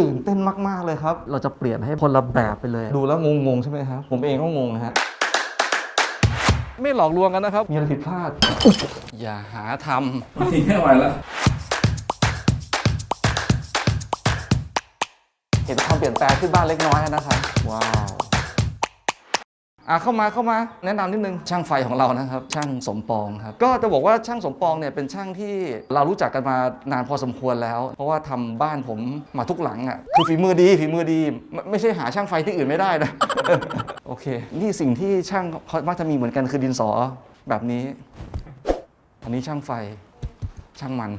ตื่นเต้นมากๆเลยครับ เราจะเปลี่ยนให้คนละแบบไปเลย ดูแล้วงงๆใช่ไหมครับ ผมเองก็งงนะฮะไม่หลอกลวงกันนะครับ มีอะไรผิดพลาด อย่าหาทำบางทีไม่ไหวแล้ว เห็นความเปลี่ยนแปลงขึ้นบ้านเล็กน้อยนะครับ ว้าว อะเข้ามาเข้ามาแนะนำนิดนึงช่างไฟของเรานะครับ ช่างสมปองครับก็จะบอกว่าช่างสมปองเนี่ยเป็นช่างที่เรารู้จักกันมานานพอสมควรแล้ว เพราะว่าทำบ้านผมมาทุกหลังอะคือฝีมือดีฝีมือดีไม่ไม่ใช่หาช่างไฟที่อื่นไม่ได้นะ โอเค นี่สิ่งที่ช่างเขามักจะมีเหมือนกันคือดินสอแบบนี้ อันนี้ช่างไฟช่างมัน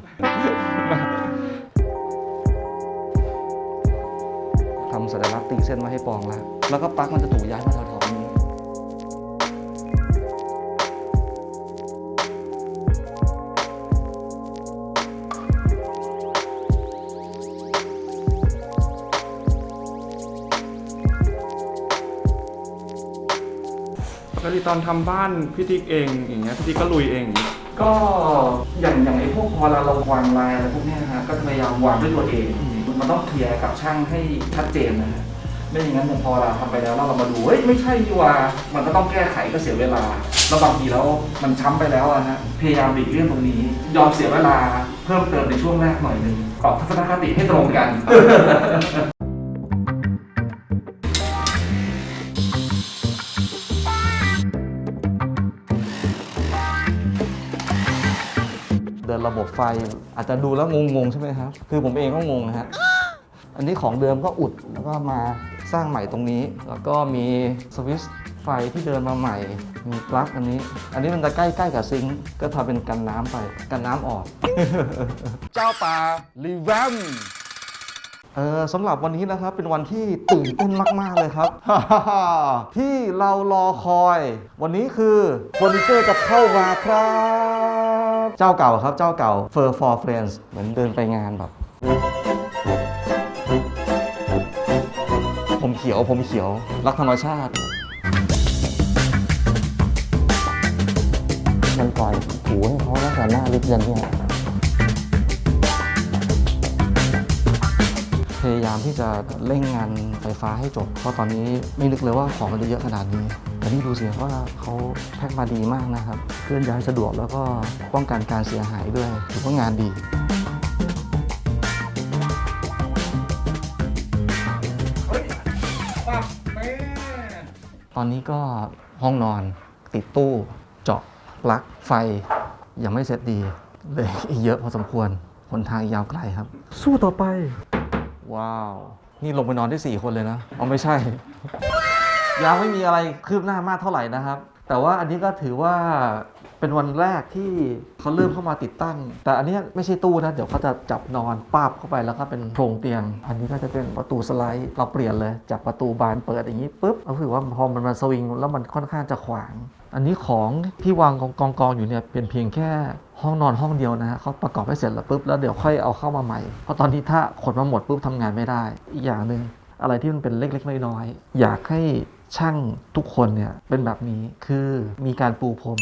ทำสัญลักษณ์ตีเส้นไว้ให้ปองแล้ว แล้วก็ปลั๊กมันจะถูกย้ายมาแถวๆ ตอนทำบ้านพี่ติ๊กเองอย่างเงี้ยพี่ติ๊กก็ลุยเองอย่างงี้ก็อย่างอย่างไอ้พวกพอเราเราวางลายอะไรพวกเนี้ยนะฮะก็พยายามวางด้วยตัวเองมันต้องเคลียร์กับช่างให้ชัดเจนนะฮะไม่อย่างนั้นเนี่ยพอเราทำไปแล้วแล้วเรามาดูเฮ้ยไม่ใช่ดีว่ามันก็ต้องแก้ไขก็เสียเวลาแล้วบางทีแล้วมันช้ำไปแล้วอะฮะพยายามหลีกเลี่ยงตรงนี้ ยอมเสียเวลาเพิ่มเติมในช่วงแรกหน่อยหนึ่งปรับทัศนคติให้ตรงกัน ระบบไฟ อาจจะดูแล้วงงๆใช่ไหมครับ คือผมเองก็งงนะฮะอันนี้ของเดิมก็อุดแล้วก็มาสร้างใหม่ตรงนี้ แล้วก็มีสวิตช์ไฟที่เดินมาใหม่ มีปลั๊กอันนี้ อันนี้มันจะใกล้ๆกับซิงค์ก็ทำเป็นกันน้ำไป กันน้ำออก เจ้าป่ารีแวมเออสำหรับวันนี้นะครับเป็นวันที่ตื่นเต้นมาก ๆ เลยครับ ที่เรารอคอย วันนี้คือเฟอร์นิเจอร์จะเข้ามาครับ เจ้าเก่าครับ เจ้าเก่า Fur for Friends เหมือนเดินไปงานแบบ ผมเขียวผมเขียว รักธรรมชาติ มันปล่อยหูให้เขาตั้งแต่หน้าลิฟต์ยันเนี่ยพยายามที่จะเร่งงานไฟฟ้าให้จบ เพราะตอนนี้ไม่นึกเลยว่าของมันจะเยอะขนาดนี้ แต่นี่ดูสิว่าเขาแพ็คมาดีมากนะครับ เคลื่อนย้ายสะดวกแล้วก็ป้องกันการเสียหายด้วยถือว่างานดีตอนนี้ก็ห้องนอนติดตู้เจาะปลั๊กไฟ ยังไม่เสร็จดีเลยอีกเยอะพอสมควรหนทางยาวไกลครับ สู้ต่อไป ว้าว นี่ลงไปนอนได้ 4 คนเลยนะ เอาไม่ใช่ ยังไม่มีอะไรคืบหน้ามากเท่าไหร่นะครับ แต่ว่าอันนี้ก็ถือว่าเป็นวันแรกที่เขาเริ่มเข้ามาติดตั้ง แต่อันนี้ไม่ใช่ตู้นะ เดี๋ยวเขาจะจับนอนป้าบเข้าไปแล้วก็เป็นโครงเตียง อันนี้ก็จะเป็นประตูสไลด์เราเปลี่ยนเลย จากประตูบานเปิดอย่างนี้ปุ๊บก็คือว่าพอมันมาสวิงแล้วมันค่อนข้างจะขวาง อันนี้ของที่วางกองกองกองอยู่เนี่ยเป็นเพียงแค่ห้องนอนห้องเดียวนะฮะเขาประกอบให้เสร็จแล้วปุ๊บแล้วเดี๋ยวค่อยเอาเข้ามาใหม่เพราะตอนนี้ถ้าขนมาหมดปุ๊บทำงานไม่ได้ อีกอย่างหนึ่งอะไรที่มันเป็นเล็กๆน้อยๆอยากให้ ช่างทุกคนเนี่ยเป็นแบบนี้คือมีการปูพรม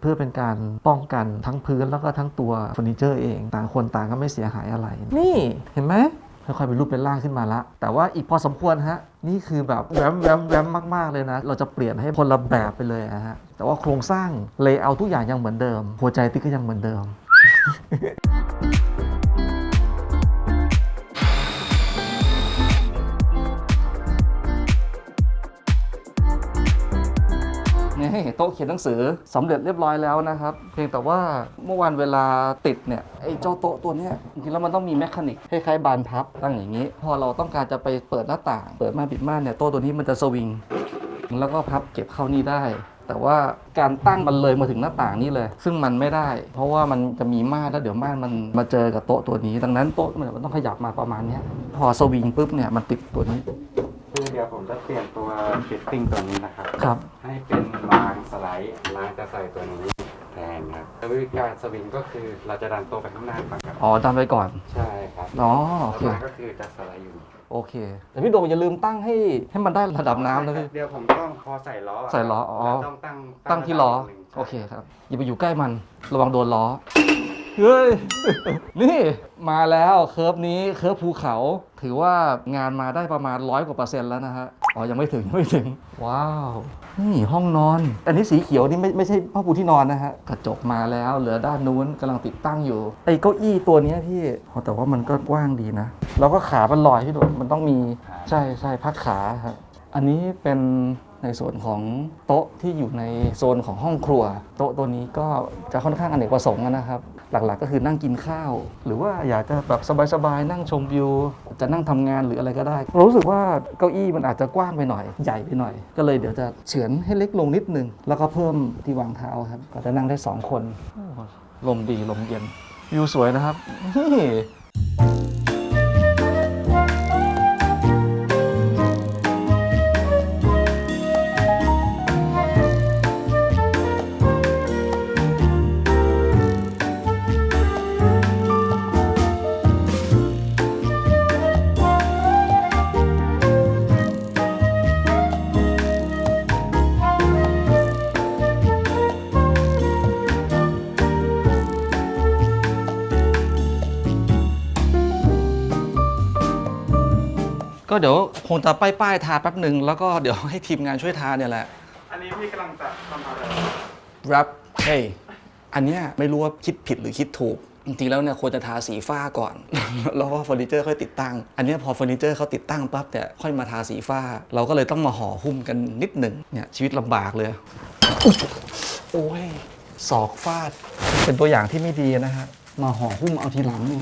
เพื่อเป็นการป้องกันทั้งพื้นแล้วก็ทั้งตัวเฟอร์นิเจอร์เองต่างคนต่างก็ไม่เสียหายอะไร นี่เห็นไหมค่อยๆเป็นรูปเป็นร่างขึ้นมาละ แต่ว่าอีกพอสมควรฮะ นี่คือแบบแวมแวมแวมมาก ๆ เลยนะ เราจะเปลี่ยนให้คนละแบบไปเลยอะฮะ แต่ว่าโครงสร้างเลเยอร์ทุกอย่างยังเหมือนเดิม หัวใจติ๊กก็ยังเหมือนเดิม นี่โต๊ะเขียนหนังสือสำเร็จเรียบร้อยแล้วนะครับ เพียงแต่ว่าเมื่อวานเวลาติดเนี่ยไอ้เจ้าโต๊ะตัวเนี้ยจริงๆแล้วมันต้องมีแมคานิกคล้ายๆบานพับตั้งอย่างนี้ พอเราต้องการจะไปเปิดหน้าต่าง เปิดม่านปิดม่านเนี่ยโต๊ะตัวนี้มันจะสวิง แล้วก็พับเก็บเข้านี่ได้แต่ว่าการตั้งมันเลยมาถึงหน้าต่างนี่เลย ซึ่งมันไม่ได้ เพราะว่ามันจะมีม่านแล้วเดี๋ยวม่านมันมาเจอกับโต๊ะตัวนี้ ดังนั้นโต๊ะมันต้องขยับมาประมาณเนี้ยพอสวิงปุ๊บเนี่ยมันติดตัวนี้คือเดี๋ยวผมจะเปลี่ยนตัวฟิตติ้งตัวนี้นะครับครับ ให้เป็นรางสไลด์รางจะใส่ตัวนี้แทนครับแล้ววิธีการสวิงก็คือเราจะดันตัวไปข้างหน้าก่อนครับอ๋อดันไปก่อนใช่ครับอ๋อโอเค แล้วรางก็คือจะสไลด์อยู่โอเค แต่พี่โดมอย่าลืมตั้งให้ให้มันได้ระดับน้ำนะพี่ เดี๋ยวผมต้องพอใส่ล้อใส่ล้ออ๋อ เราต้องตั้งตั้งที่ล้อ ระดับหนึ่งโอเคครับ อย่าไปอยู่ใกล้มัน ระวังโดนล้อ เฮ้ย นี่มาแล้วเคิร์ฟนี้เคิร์ฟภูเขา ถือว่างานมาได้ประมาณร้อยกว่าเปอร์เซ็นต์แล้วนะฮะ อ๋อ ยังไม่ถึงยังไม่ถึง ว้าว นี่ห้องนอน อันนี้สีเขียวนี่ไม่ไม่ใช่ผ้าปูที่นอนนะฮะ กระจกมาแล้ว เหลือด้านนู้นกำลังติดตั้งอยู่ ไอ้เก้าอี้ตัวเนี้ยพี่อ๋อแต่ว่ามันก็กว้างดีนะ แล้วก็ขามันลอยพี่ดูมันต้องมี ใช่ใช่พักขาครับอันนี้เป็นในส่วนของโต๊ะที่อยู่ในโซนของห้องครัว โต๊ะตัวนี้ก็จะค่อนข้างอเนกประสงค์นะครับ หลักๆ ก็คือนั่งกินข้าว หรือว่าอยากจะแบบสบายๆนั่งชมวิว จะนั่งทำงานหรืออะไรก็ได้ รู้สึกว่าเก้าอี้มันอาจจะกว้างไปหน่อยใหญ่ไปหน่อย ก็เลยเดี๋ยวจะเฉือนให้เล็กลงนิดนึง แล้วก็เพิ่มที่วางเท้าครับ ก็จะนั่งได้สองคนลมดีลมเย็นวิวสวยนะครับนี่ ก็เดี๋ยวคงจะป้ายป้ายๆทาแป๊บหนึ่งแล้วก็เดี๋ยวให้ทีมงานช่วยทาเนี่ยแหละ อันนี้พี่กำลังจะทำอะไร รับเฮ้ยอันเนี้ยไม่รู้ว่าคิดผิดหรือคิดถูก จริงๆแล้วเนี่ยควรจะทาสีฟ้าก่อน แล้วก็เฟอร์นิเจอร์ค่อยติดตั้ง อันเนี้ยพอเฟอร์นิเจอร์เขาติดตั้งปั๊บเนี่ยค่อยมาทาสีฟ้า เราก็เลยต้องมาห่อหุ้มกันนิดหนึ่งเนี่ยชีวิตลำบากเลย โอ้ยศอกฟาด เป็นตัวอย่างที่ไม่ดีนะฮะ มาห่อหุ้มเอาทีหลังนี่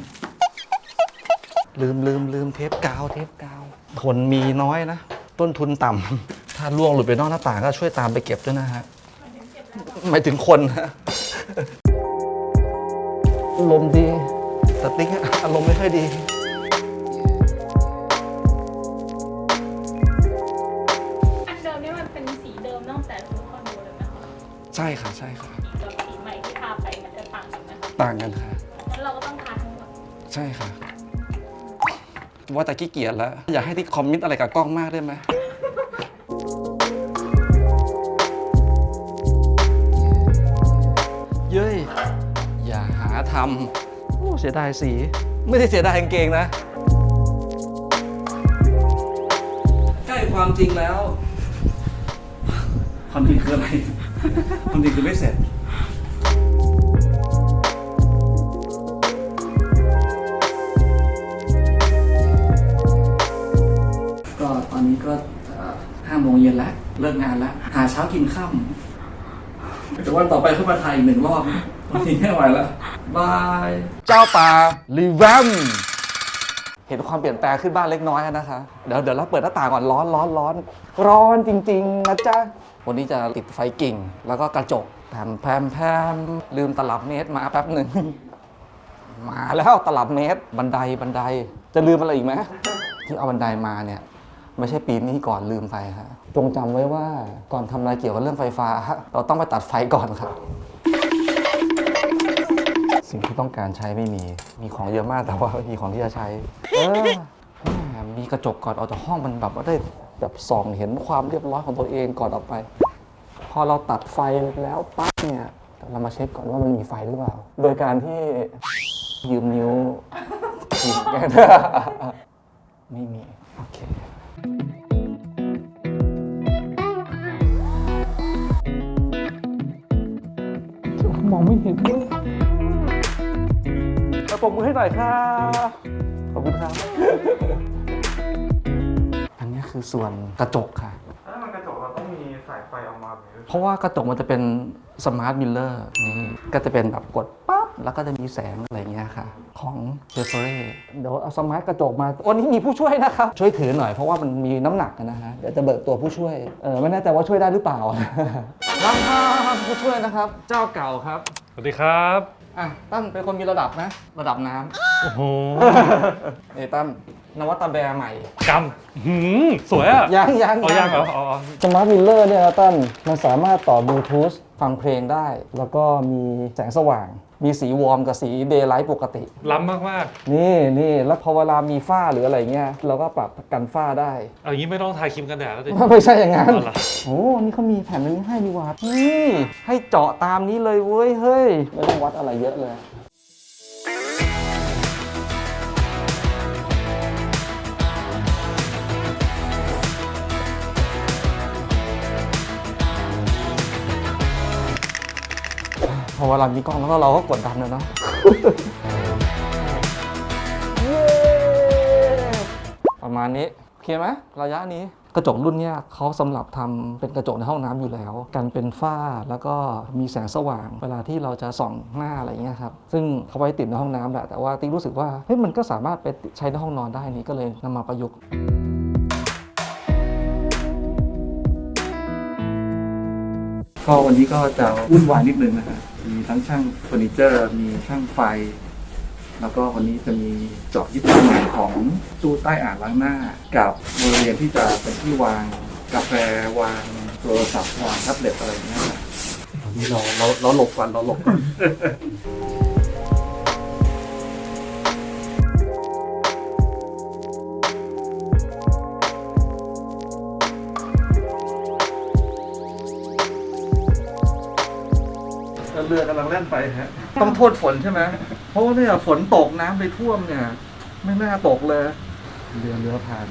ลืมลืมลืมเทปกาวเทปกาวทนมีน้อยนะ ต้นทุนต่ำ ถ้าล่วงหลุดไปนอกหน้าต่างก็ช่วยตามไปเก็บด้วยนะฮะหมายถึงคนฮะอารมณ์ดีแต่ติ๊กอารมณ์ไม่ค่อยดี อันเดิมนี่มันเป็นสีเดิมตั้งแต่ซื้อคอนโดเลยไหมคะใช่ค่ะ ใช่ค่ะกับสีใหม่ที่ทาไปมันจะต่างกันไหมคะต่างกันค่ะ งั้นเราก็ต้องทาทั้งหมด ใช่ค่ะ ว่าแต่ขี้เกียจแล้ว อยากให้ที่คอมมิตอะไรกับกล้องมากได้ไหมเย้ยอย่าหาทำโอ้เสียดายสี ไม่ได้เสียดายกางเกงนะ ใกล้ความจริงแล้ว ความจริงคืออะไร ความจริงคือไม่เสร็จ โมงเย็นแล้วเลิกงานแล้ว หาเช้ากินค่ำแต่วันต่อไปขึ้นมาไทยอีกหนึ่งรอบวันนี้ไม่ไหวแล้วบาย เจ้าป่ารีแวมเห็นความเปลี่ยนแปลงขึ้นบ้างเล็กน้อยนะคะ เดี๋ยวเดี๋ยวเราเปิดหน้าต่างก่อนร้อนร้อนร้อน ร้อนจริงๆนะจ๊ะ วันนี้จะติดไฟกิ่ง แล้วก็กระจกแพมแพมแพมลืมตลับเมตรมาแป๊บหนึ่ง มาแล้วตลับเมตร บันไดบันได จะลืมอะไรอีกไหมที่เอาบันไดมาเนี่ย ไม่ใช่ปีนี้ก่อนลืมไปฮะจงจำไว้ว่าก่อนทำอะไรเกี่ยวกับเรื่องไฟฟ้า เราต้องไปตัดไฟก่อนครับ สิ่งที่ต้องการใช้ไม่มี มีของเยอะมากแต่ว่าไม่มีของที่จะใช้ เออแหมมีกระจกก่อนออกจากห้องมันแบบว่าได้แบบส่องเห็นความเรียบร้อยของตัวเองก่อนออกไป พอเราตัดไฟแล้วปั๊บเนี่ย เรามาเช็คก่อนว่ามันมีไฟหรือเปล่า โดยการที่ยืมนิ้วทีมแกนไม่มี โอเค มองไม่เห็นด้วยมาปรบมือให้หน่อยครับขอบคุณครับ อันนี้คือส่วนกระจกค่ะ ถ้ามันกระจกเราต้องมีสายไฟออกมาแบบนี้เพราะว่ากระจกมันจะเป็นสมาร์ทมิลเลอร์นี่ก็จะเป็นแบบกดปั๊บแล้วก็จะมีแสงอะไรเงี้ยค่ะ ของเทสเรเดี๋ยวเอาสมาร์ทกระจกมาวันนี้มีผู้ช่วยนะครับ ช่วยถือหน่อยเพราะว่ามันมีน้ำหนักนะฮะเดี๋ยวจะเบิกตัวผู้ช่วยเออไม่แน่ใจว่าช่วยได้หรือเปล่า ครับครับผู้ช่วยนะครับ เจ้าเก่าครับ สวัสดีครับ อะตั้นเป็นคนมีระดับนะ ระดับน้โอ้โหำเอตั้นนวัตแบร์ใหม่กำหืมสวยอะยังยังเอายังเหรอเอาเอาสมาร์ทมิลเลอร์เนี่ยนะตั้นมันสามารถต่อบลูทูธฟังเพลงได้ แล้วก็มีแสงสว่าง มีสีวอร์มกับสีเดย์ไลท์ปกติ ล้ำมากนี่นี่แล้วพอเวลามีฝ้าหรืออะไรเงี้ย เราก็ปรับกันฝ้าได้ ๆเอาอย่างนี้ไม่ต้องทาครีมกันแดดแล้วดิ ไม่ใช่อย่างนั้น เอาล่ะ โอ้นี่เขามีแผ่นอันนี้ให้ดีกว่านี่ให้เจาะตามนี้เลยเว้ย เฮ้ย ไม่ต้องวัดอะไรเยอะเลย พอเวลามีกล้องแล้วก็เราก็กดดันนะเนาะเย้ประมาณนี้โอเคไหมระยะนี้กระจกรุ่นเนี้ยเขาสำหรับทำเป็นกระจกในห้องน้ำอยู่แล้ว กันเป็นฝ้าแล้วก็มีแสงสว่าง เวลาที่เราจะส่องหน้าอะไรเงี้ยครับ ซึ่งเขาไว้ติดในห้องน้ำแหละ แต่ว่าติ๊กรู้สึกว่าเฮ้ยมันก็สามารถไปใช้ในห้องนอนได้นี่ก็เลยนำมาประยุกต์ก็วันนี้ก็จะวุ่นวายนิดนึงนะฮะ มีทั้งช่างเฟอร์นิเจอร์ มีช่างไฟ แล้วก็วันนี้จะมีเจาะยึดตัวใหม่ของตู้ใต้อ่างล้างหน้า กับบริเวณที่จะเป็นที่วางกาแฟวางโทรศัพท์วางแท็บเล็ตอะไรอย่างเงี้ยนะวันนี้เราเราเราหลบก่อนเราหลบก่อน เรือกำลังแล่นไปฮะ ต้องโทษฝนใช่ไหมเพราะว่าเนี่ยฝนตกน้ำไปท่วมเนี่ย ไม่น่าตกเลย เรือเรือผ่าน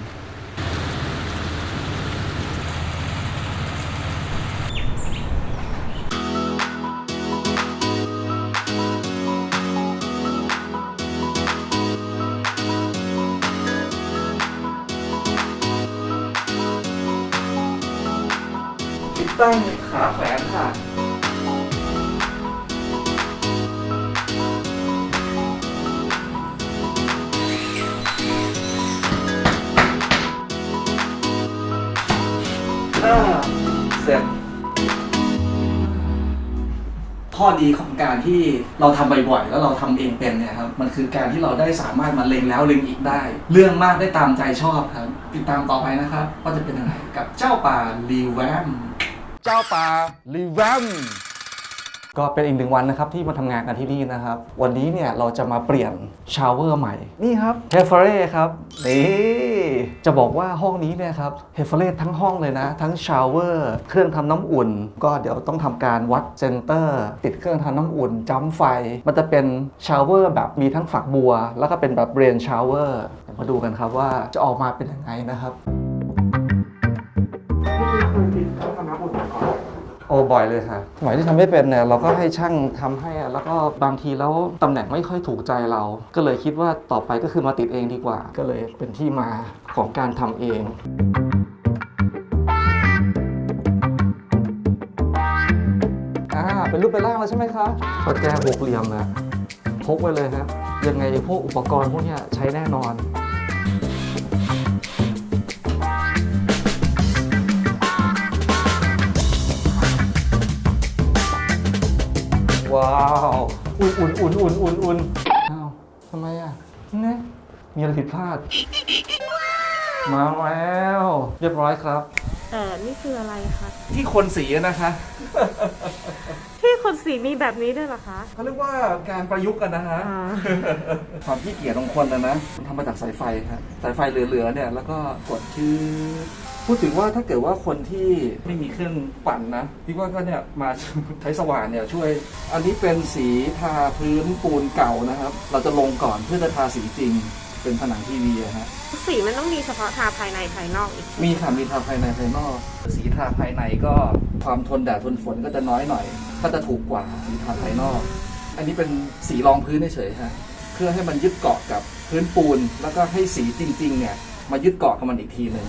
ตั้ง เสร็จข้อดีของการที่เราทำบ่อยๆแล้วเราทำเองเป็นเนี่ยครับมันคือการที่เราได้สามารถมาเล็งแล้วเล็งอีกได้ เรื่องมากได้ตามใจชอบครับ ติดตามต่อไปนะครับว่าจะเป็นยังไงกับเจ้าป่าลีแวม เจ้าป่าลีแวม ก็เป็นอีกหนึ่งวันนะครับที่มาทำงานกันที่นี่นะครับ วันนี้เนี่ยเราจะมาเปลี่ยนชาวเวอร์ใหม่ นี่ครับเฮฟเฟเร่ครับ นี่ จะบอกว่าห้องนี้เนี่ยครับเฮฟเฟเร่ทั้งห้องเลยนะ ทั้งชาวเวอร์เครื่องทำน้ำอุ่น ก็เดี๋ยวต้องทำการวัดเซนเตอร์ ติดเครื่องทำน้ำอุ่นจัมป์ไฟ มันจะเป็นชาวเวอร์แบบมีทั้งฝักบัว แล้วก็เป็นแบบเบรนชาวเวอร์เดี๋ยวมาดูกันครับว่าจะออกมาเป็นยังไงนะครับ บ่อยเลยค่ะสมัยที่ทำไม่เป็นเนี่ยเราก็ให้ช่างทำให้อะแล้วก็บางทีแล้วตำแหน่งไม่ค่อยถูกใจเรา ก็เลยคิดว่าต่อไปก็คือมาติดเองดีกว่า ก็เลยเป็นที่มาของการทำเองอ่าเป็นรูปเป็นร่างแล้วใช่ไหมคะก็แก้หกเหลี่ยมอะพกไว้เลยครับยังไงพวกอุปกรณ์พวกเนี้ยใช้แน่นอน อุ่นอุ่นอุ่นอุ่นอ้าวทำไมอะเนี่ยมีอะไรผิดพลาด มาแล้ว เรียบร้อยครับ แต่นี่คืออะไรคะที่คนสีนะคะที่คนสีมีแบบนี้ด้วยเหรอคะ เขาเรียกว่าการประยุกต์กันนะฮะ อ่า ความขี้เกียจของคนนะนะมันทำมาจากสายไฟครับสายไฟเหลือๆเนี่ย แล้วก็กดชื่อ พูดถึงว่าถ้าเกิดว่าคนที่ไม่มีเครื่องปั่นนะพี่ว่าก็เนี่ยมาใช้สว่านเนี่ยช่วย อันนี้เป็นสีทาพื้นปูนเก่านะครับ เราจะลงก่อนเพื่อจะทาสีจริง เป็นผนังทีวีอะฮะสีมันต้องมีเฉพาะทาภายในภายนอกอีก มีค่ะมีทาภายในภายนอก สีทาภายในก็ความทนแดดทนฝนก็จะน้อยหน่อย ก็จะถูกกว่าสีทาภายนอก อันนี้เป็นสีรองพื้นเฉยๆฮะเพื่อให้มันยึดเกาะกับพื้นปูน แล้วก็ให้สีจริงๆเนี่ยมายึดเกาะกับมันอีกทีหนึ่ง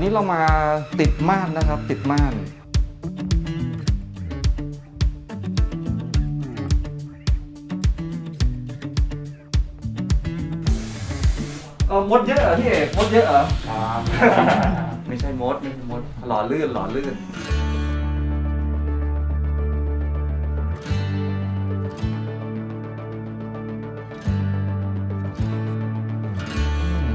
วันนี้เรามาติดม่านนะครับ ติดม่าน เออมดเยอะเหรอพี่เอกมดเยอะเหรอ ครับ ไม่ใช่มด ไม่ใช่มด หล่อลื่น หล่อลื่น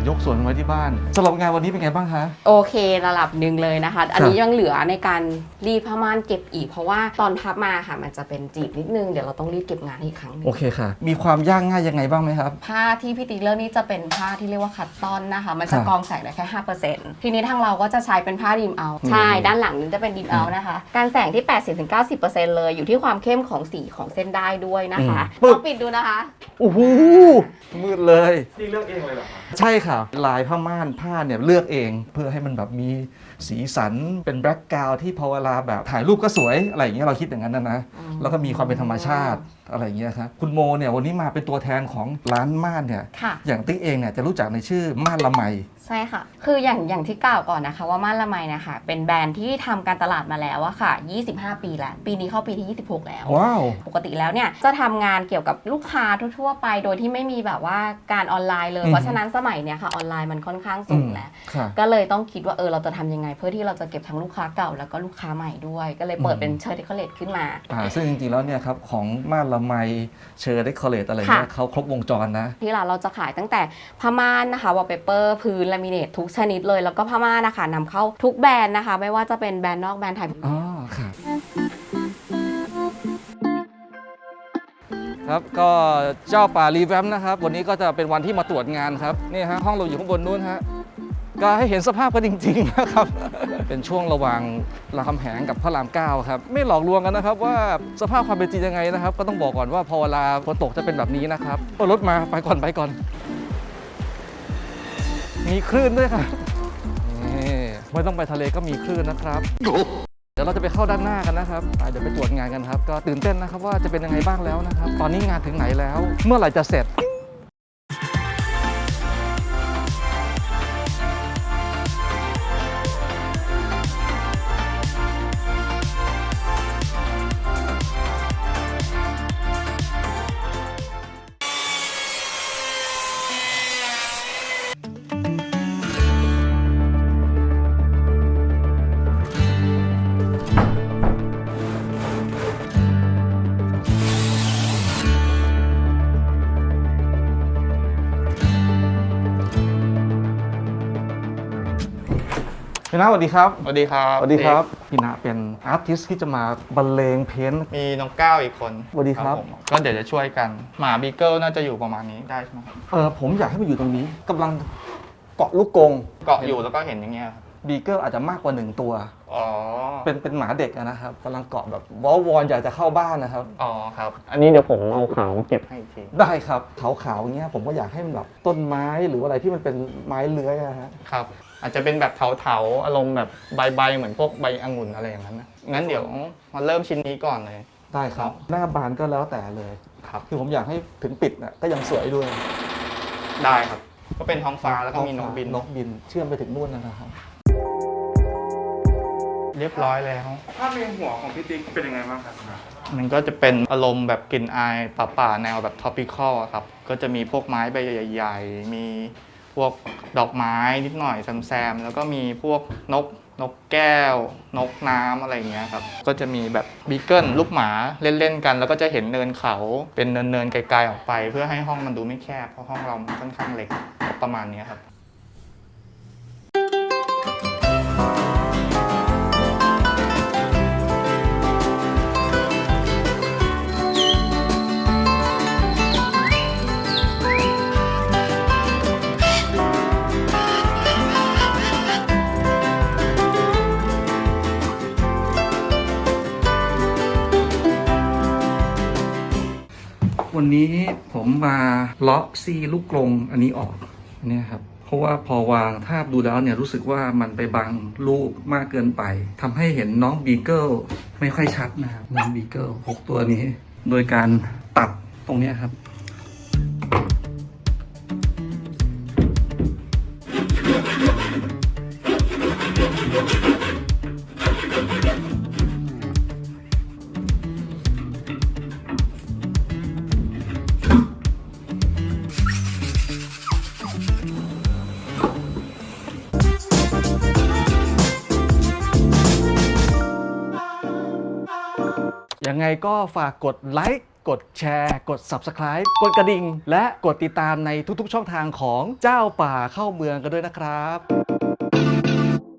ยกสวนไว้ที่บ้านสำหรับงานวันนี้เป็นไงบ้างคะ โอเคระดับหนึ่งเลยนะคะ อันนี้ยังเหลือในการรีดผ้าม่านเก็บอีก เพราะว่าตอนพับมาค่ะมันจะเป็นจีบนิดนึงเดี๋ยวเราต้องรีดเก็บงานให้อีกครั้งหนึงโอเคค่ะ มีความยากง่ายยังไงบ้างไหมครับ ผ้าที่พี่ติ๊กเลือกนี่จะเป็นผ้าที่เรียกว่าคัตตอนนะคะ มันจะครับกรองแสงได้แค่5%ทีนี้ทางเราก็จะใช้เป็นผ้าดีมเอาใช่ด้านหลังนี้จะเป็นดีมเอานะคะ การแสงที่ 80-90%เลยอยู่ที่ความเข้มของสีของเส้นได้ด้วยนะคะปึ๊ลบองปิดดูนะคะ โอ้โหมืดเลย นี่เลือกเองเลยเหรอครับ ใช่ค่ะลายผ้าม่านผ้าเนี่ยเลือกเอง เพื่อให้มันแบบมีสีสันเป็นแบล็กกราวที่พอเวลาแบบถ่ายรูปก็สวยอะไรอย่างเงี้ยเราคิดอย่างนั้นนะนะอืมแล้วก็มีความเป็นธรรมชาติ อะไรอย่างเงี้ยครับคุณโมเนี่ยวันนี้มาเป็นตัวแทนของร้านม่านเนี่ยค่ะ อย่างติ๊กเองเนี่ยจะรู้จักในชื่อม่านละไม ใช่ค่ะ คืออย่างอย่างที่กล่าวก่อนนะคะ ว่าม่านละไมนะคะ เป็นแบรนด์ที่ทำการตลาดมาแล้วอะค่ะ 25 ปีแล้ว ปีนี้เข้าปีที่ 26 แล้ว ว้าว ปกติแล้วเนี่ยจะทำงานเกี่ยวกับลูกค้าทั่วๆไป โดยที่ไม่มีแบบว่าการออนไลน์เลย อืม เพราะฉะนั้นสมัยเนี้ยค่ะออนไลน์มันค่อนข้างสูงแล้ว ค่ะ ก็เลยต้องคิดว่าเออเราจะทำยังไง เพื่อที่เราจะเก็บทั้งลูกค้าเก่าแล้วก็ลูกค้าใหม่ด้วย ก็เลยเปิดอืมเป็นเชอร์เดคอเลตขึ้นมา อ่าซึ่งจริงๆแล้วเนี่ยครับของม่านละไมเชอร์เดคอเรตอะไรเนี่ยค่ะเขาครบวงจรนะ ที่ร้านเราจะขายตั้งแต่ผ้าม่านนะคะวอลเปเปอร์พื้นลามิเนตทุกชนิดเลย แล้วก็ผ้าม่านนะคะนำเข้าทุกแบรนด์นะคะ ไม่ว่าจะเป็นแบรนด์นอกแบรนด์ไทยอ๋อค่ะครับก็เจ้าป่ารีแวมป์นะครับ วันนี้ก็จะเป็นวันที่มาตรวจงานครับนี่ฮะห้องเราอยู่ข้างบนนู้นฮะ ก็ให้เห็นสภาพกันจริงๆนะครับ เป็นช่วงระหว่างรามคำแหงกับพระรามเก้าครับ ไม่หลอกลวงกันนะครับว่าสภาพความเป็นจริงยังไงนะครับ ก็ต้องบอกก่อนว่าพอเวลาฝนตกจะเป็นแบบนี้นะครับโอ้รถมาไปก่อนไปก่อน มีคลื่นด้วยครับนี่ไม่ต้องไปทะเลก็มีคลื่นนะครับ เดี๋ยวเราจะไปเข้าด้านหน้ากันนะครับไปเดี๋ยวไปตรวจงานกันครับ ก็ตื่นเต้นนะครับว่าจะเป็นยังไงบ้างแล้วนะครับ ตอนนี้งานถึงไหนแล้ว เมื่อไหร่จะเสร็จ นาสวัสดีครับสวัสดีครับสวัสดีครับพี่นาเป็นอาร์ติสที่จะมาบรรเลงเพ้นท์มีน้องก้าวอีกคนสวัสดีครับผมก็เดี๋ยวจะช่วยกันหมาบีเกิลน่าจะอยู่ประมาณนี้ได้ใช่ไหมครับเออผมอยากให้มันอยู่ตรงนี้กำลังเกาะลูกกรงเกาะอยู่แล้วก็เห็นอย่างเงี้ยครับบีเกิลอาจจะมากกว่าหนึ่งตัว อ๋อเป็นเป็นหมาเด็กอะนะครับกำลังเกาะแบบวอลวอนอยากจะเข้าบ้านนะครับ อ๋อครับ อันนี้เดี๋ยวผมเอาขาวมาเก็บให้อีกทีได้ครับขาวๆอย่างเงี้ยผมก็อยากให้มันแบบต้นไม้หรืออะไรที่มันเป็นไม้เลื้อยอะฮะครับ อาจจะเป็นแบบเถาๆอารมณ์แบบใบๆเหมือนพวกใบองุ่นอะไรอย่างนั้นนะงั้นเดี๋ยวมาเริ่มชิ้นนี้ก่อนเลย ได้ครับ หน้าบานก็แล้วแต่เลยครับ คือผมอยากให้ถึงปิดน่ะก็ยังสวยด้วยได้ครับ ก็เป็นท้องฟ้าแล้วก็มีนกบินนกบินเชื่อมไปถึงนู่นนะครับ เรียบร้อยแล้ว ภาพในหัวของพี่ติ๊กเป็นยังไงบ้างครับมันก็จะเป็นอารมณ์แบบกลิ่นอายป่าๆแนวแบบ topical อะครับ ก็จะมีพวกไม้ใบใหญ่ ๆ มี พวกดอกไม้นิดหน่อยแซมๆแล้วก็มีพวกนกนกแก้ว นกน้ำอะไรอย่างเงี้ยครับ ก็จะมีแบบบีเกิลลูกหมาเล่นๆกัน แล้วก็จะเห็นเนินเขาเป็นเนินๆไกลๆออกไป เพื่อให้ห้องมันดูไม่แคบเพราะห้องเรามันค่อนข้างเล็กประมาณนี้ครับ นี้ผมมาเลาะซี่ลูกกรงอันนี้ออกเนี่ยครับเพราะว่าพอวางทาบดูแล้วเนี่ยรู้สึกว่ามันไปบังรูปมากเกินไปทำให้เห็นน้องบีเกิลไม่ค่อยชัดนะครับน้องบีเกิลหกตัวนี้ โดยการตัดตรงเนี้ครับ ไงก็ฝากกดไลค์กดแชร์ กด Subscribe กดกระดิ่ง และกดติดตามในทุกๆช่องทางของเจ้าป่าเข้าเมืองกันด้วยนะครับ